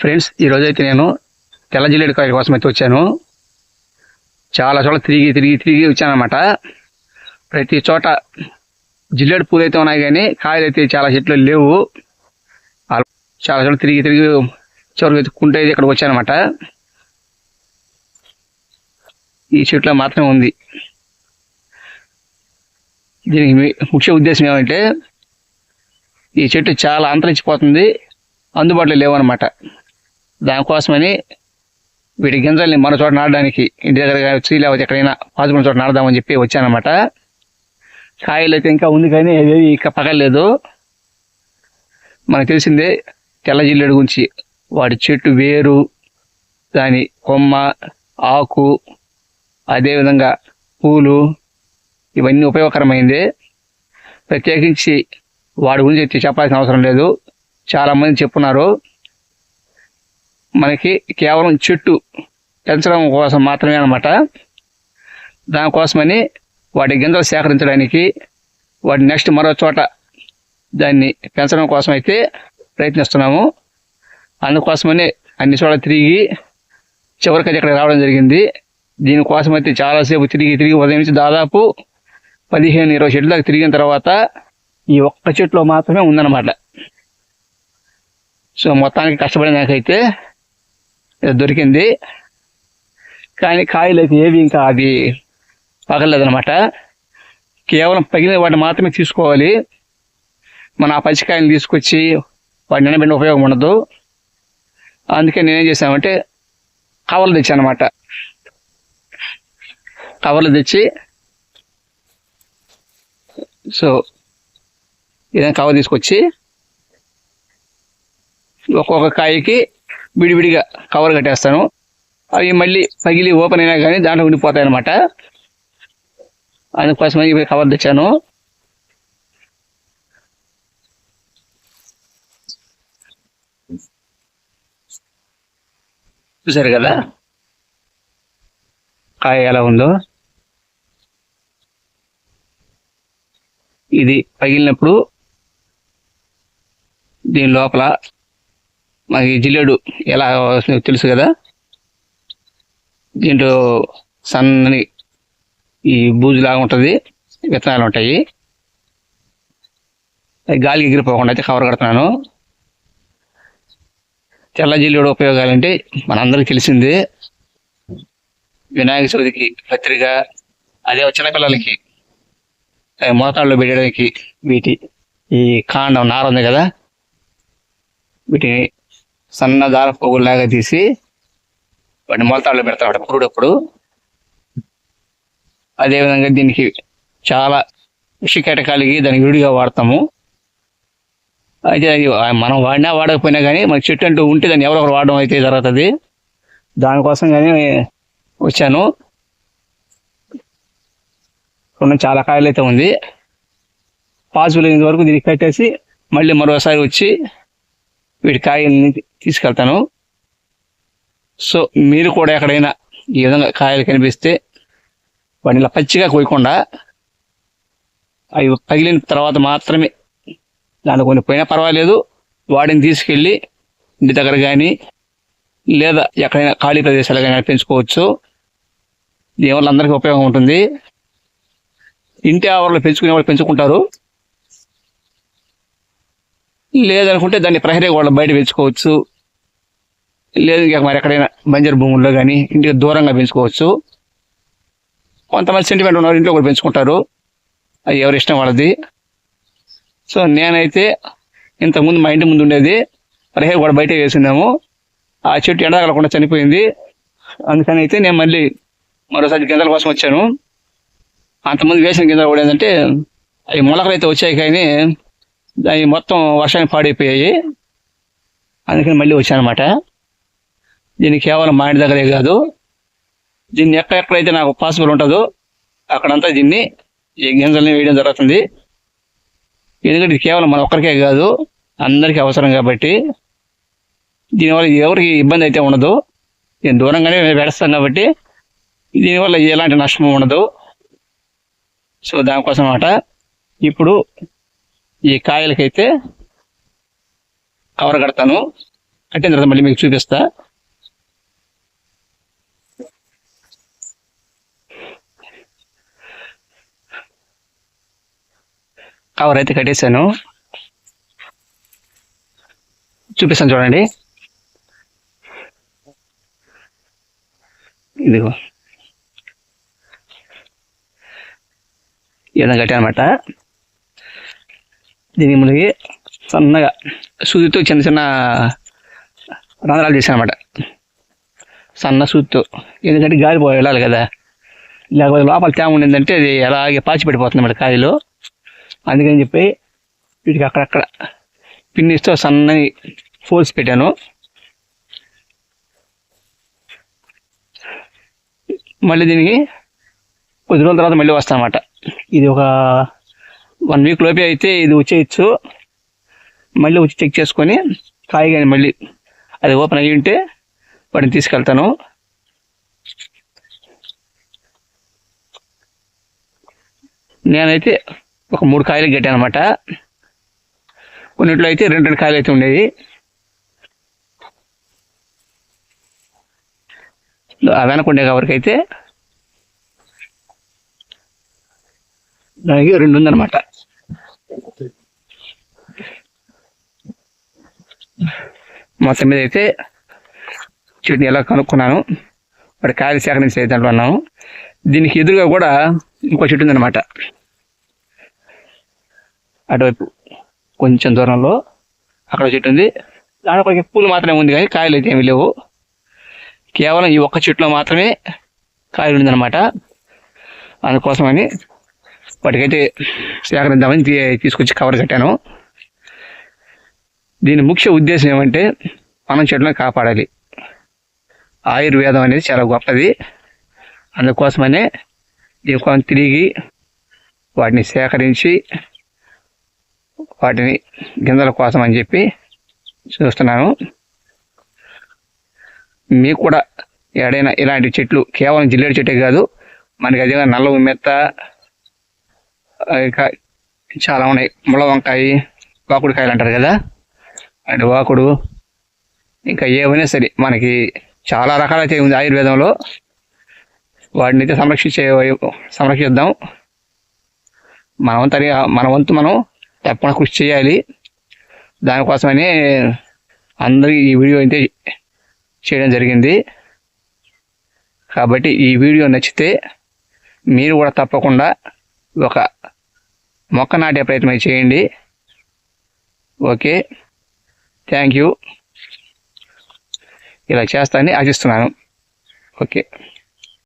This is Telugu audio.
ఫ్రెండ్స్ ఈరోజైతే నేను తెల్ల జిల్లేడు కాయల కోసం అయితే వచ్చాను. చాలా చోట్ల తిరిగి తిరిగి తిరిగి వచ్చానమాట ప్రతి చోట జిల్లేడు పూలు అయితే ఉన్నాయి కానీ కాయలు అయితే చాలా చెట్లు లేవు. చాలా చోట్ల తిరిగి తిరిగి చివరికి వెతుక్కుంటే ఇక్కడికి వచ్చానమాట ఈ చెట్లో మాత్రమే ఉంది. దీనికి ముఖ్య ఉద్దేశం ఏమంటే ఈ చెట్టు చాలా అంతరించిపోతుంది. అందుబాటులో లేవన్నమాట. దానికోసమని వీటి గింజల్ని మన చోట నాటడానికి ఇంటి దగ్గర వచ్చి లేకపోతే ఎక్కడైనా పాజుకున్న చోట నాడదామని చెప్పి వచ్చానమాట. కాయలు అయితే ఇంకా ఉంది కానీ అవి ఇంకా పగలేదు. మనకు తెలిసిందే తెల్ల జిల్లేడు గురించి వాడి చెట్టు వేరు దాని కొమ్మ ఆకు అదేవిధంగా పూలు ఇవన్నీ ఉపయోగకరమైంది. ప్రత్యేకించి వాడి గురించి చెప్పాల్సిన అవసరం లేదు. చాలామంది చెప్పున్నారు. మనకి కేవలం చెట్టు పెంచడం కోసం మాత్రమే అనమాట దానికోసమని వాటి గింజలు సేకరించడానికి వాటి నెక్స్ట్ మరో చోట దాన్ని పెంచడం కోసం అయితే ప్రయత్నిస్తున్నాము. అందుకోసమని అన్ని చోట్ల తిరిగి చివరికి ఇక్కడ రావడం జరిగింది. దీనికోసం అయితే చాలాసేపు తిరిగి తిరిగి ఉదయం నుంచి దాదాపు పదిహేను ఇరవై చెట్ల దాకా తిరిగిన తర్వాత ఈ ఒక్క చెట్లో మాత్రమే ఉందన్నమాట. సో మొత్తానికి కష్టపడిన నాకైతే దొరికింది. కానీ కాయలు అయితే ఏవి ఇంకా అది పగలలేదనమాట కేవలం పగిలిన వాటిని మాత్రమే తీసుకోవాలి. మన ఆ పచ్చికాయలు తీసుకొచ్చి వాటిని నిలబెట్టిన ఉపయోగం ఉండదు. అందుకే నేనేం చేశామంటే కవర్లు తెచ్చానమాట కవర్లు తెచ్చి సో ఏదైనా కవర్ తీసుకొచ్చి ఒక్కొక్క కాయకి విడివిడిగా కవర్ కట్టేస్తాను. అవి మళ్ళీ పగిలి ఓపెన్ అయినా కానీ దాంట్లో ఉండిపోతాయి అనమాట అందుకోసమని ఇవి కవర్ తెచ్చాను. చూసారు కదా? కాయ ఎలా ఉందో? ఇది పగిలినప్పుడు దీని లోపల మనకి జిల్లేడు ఎలా తెలుసు కదా? దీంట్లో సన్నని ఈ బూజులాగా ఉంటుంది విత్తనాలు ఉంటాయి. అది గాలికి ఎగిరిపోకుండా అయితే కవర్ కడుతున్నాను. తెల్ల జిల్లేడు ఉపయోగాలంటే మనందరికీ తెలిసిందే. వినాయక చవితికి పత్రిక అదే చిన్నపిల్లలకి మోతాళ్ళు మోతాడులో పెట్టడానికి వీటి ఈ కాండం నార ఉంది కదా? వీటిని సన్న దార పోగుల్లాగా తీసి వాటిని మొలతాడులో పెడతాడు పురుడప్పుడు అదేవిధంగా దీనికి చాలా విషకటకాలకి దానికి విడిగా వాడతాము. అయితే మనం వాడినా వాడకపోయినా కానీ మన చెట్టు అంటూ ఉంటే దాన్ని ఎవరో ఒకరు వాడడం అయితే జరుగుతుంది. దానికోసం కానీ వచ్చాను. రెండు చాలా కాయలు అయితే ఉంది. పాసిబుల్ అయినంత వరకు దీనికి కట్టేసి మళ్ళీ మరోసారి వచ్చి వీటి కాయల్ని తీసుకెళ్తాను. సో మీరు కూడా ఎక్కడైనా ఈ విధంగా కాయలు కనిపిస్తే వాటిని ఇలా పచ్చిగా కోయకుండా అవి పగిలిన తర్వాత మాత్రమే దాన్ని కొన్ని పోయినా పర్వాలేదు. వాటిని తీసుకెళ్ళి ఇంటి దగ్గర కానీ లేదా ఎక్కడైనా ఖాళీ ప్రదేశాలు కానీ పెంచుకోవచ్చు. దీనివల్ల అందరికీ ఉపయోగం ఉంటుంది. ఇంటి ఆవరణలో పెంచుకునే వాళ్ళు పెంచుకుంటారు. లేదనుకుంటే దాన్ని ప్రహరీ వాళ్ళు బయట పెంచుకోవచ్చు. లేదు ఇక మరి ఎక్కడైనా బంజర్ భూముల్లో కానీ ఇంటికి దూరంగా పెంచుకోవచ్చు. కొంతమంది సెంటిమెంట్ ఉన్నారు ఇంట్లో కూడా పెంచుకుంటారు. అది ఎవరి ఇష్టం వాళ్ళది. సో నేనైతే ఇంతకుముందు మా ఇంటి ముందు ఉండేది. ప్రహరీ కూడా బయట వేసున్నాము ఆ చెట్టు ఎండగలకుండా చనిపోయింది. అందుకని అయితే నేను మళ్ళీ మరోసారి గింజల కోసం వచ్చాను. అంతకుముందు వేసిన గింజలు కూడా ఏంటంటే అవి మొలకలు అయితే వచ్చాయి కానీ అవి మొత్తం వర్షానికి పాడైపోయాయి. అందుకని మళ్ళీ వచ్చానమాట. దీన్ని కేవలం మా ఇంటి దగ్గరే కాదు దీన్ని ఎక్కడెక్కడైతే నాకు పాసిబుల్ ఉంటుందో అక్కడంతా దీన్ని ఈ గింజల్ని వేయడం జరుగుతుంది. ఎందుకంటే ఇది కేవలం మన ఒక్కరికే కాదు అందరికీ అవసరం కాబట్టి. దీనివల్ల ఎవరికి ఇబ్బంది అయితే ఉండదు. నేను దూరంగానే పెడతాను కాబట్టి దీనివల్ల ఎలాంటి నష్టం ఉండదు. సో దానికోసం అన్నమాట ఇప్పుడు ఈ కాయలకైతే కవర్ కడతాను. కట్టిన తర్వాత మళ్ళీ మీకు చూపిస్తా. కవర్ అయితే కట్టేశాను. చూపిస్తాను చూడండి. ఇదిగో. ఏదైనా కట్టానమాట. దీని ముందుకి సన్నగా సూదితో చిన్న చిన్న రంధ్రాలు చేశాను అనమాట సన్న సూదితో. ఎందుకంటే గాలి పోయి వెళ్ళాలి కదా. లేకపోతే లోపల తేమ ఉండిందంటే అది అలాగే పాచి పడిపోతుంది అన్నమాట కాయలు అందుకని చెప్పి వీటికి అక్కడక్కడ పిన్నిస్తో సన్నని ఫోల్స్ పెట్టాను. మళ్ళీ దీనికి కొద్ది రోజుల తర్వాత మళ్ళీ వస్తానమాట. ఇది ఒక వన్ వీక్ లోపే అయితే ఇది వచ్చేయచ్చు. మళ్ళీ వచ్చి చెక్ చేసుకొని కాయ కానీ మళ్ళీ అది ఓపెన్ అయ్యి ఉంటే వాటిని తీసుకెళ్తాను. నేనైతే ఒక మూడు కాయలు గట్టాను అనమాట కొన్నిట్లో అయితే రెండు రెండు కాయలు అయితే ఉండేవి. ఆ వెనకుండే కవరికి అయితే దానికి రెండు ఉందన్నమాట. మొత్తం మీద అయితే చెట్టుని ఎలా కనుక్కున్నాను మరి కాయలు సేకరించి దాంట్లో అన్నాము దీనికి ఎదురుగా కూడా ఇంకో చెట్టు ఉందన్నమాట. అటువైపు కొంచెం దూరంలో అక్కడ చెట్టు ఉంది. దాంట్లో పూలు మాత్రమే ఉంది కానీ కాయలు అయితే ఏమీ లేవు. కేవలం ఈ ఒక్క చెట్టులో మాత్రమే కాయలు ఉందన్నమాట. అందుకోసమని వాటికైతే సేకరించామని తీ- తీసుకొచ్చి కవర్ కట్టాను. దీని ముఖ్య ఉద్దేశం ఏమంటే మనం చెట్లను కాపాడాలి. ఆయుర్వేదం అనేది చాలా గొప్పది. అందుకోసమనే దీనికోసం తిరిగి వాటిని సేకరించి వాటిని గింజల కోసం అని చెప్పి చూస్తున్నాను. మీకు కూడా ఏడైనా ఇలాంటి చెట్లు కేవలం జిల్లేడు చెట్టే కాదు మనకి అదే నల్ల ఉమ్మెత్త చాలా ఉన్నాయి. ముళ్ళ వంకాయ వాకుడు కాయలు అంటారు కదా? అండ్ వాకుడు. ఇంకా ఏమైనా సరే మనకి చాలా రకాలైతే ఉంది ఆయుర్వేదంలో. వాటిని అయితే సంరక్షించే సంరక్షిద్దాం. మన వంతు మన వంతు మనం తప్పకుండా కృషి చేయాలి. దానికోసమనే అందరికీ ఈ వీడియో అయితే చేయడం జరిగింది. కాబట్టి ఈ వీడియో నచ్చితే మీరు కూడా తప్పకుండా ఒక మొక్క నాటే ప్రయత్నం చేయండి. ఓకే. Thank you. ఇలా చేస్తానని ఆశిస్తున్నాను. ఓకే.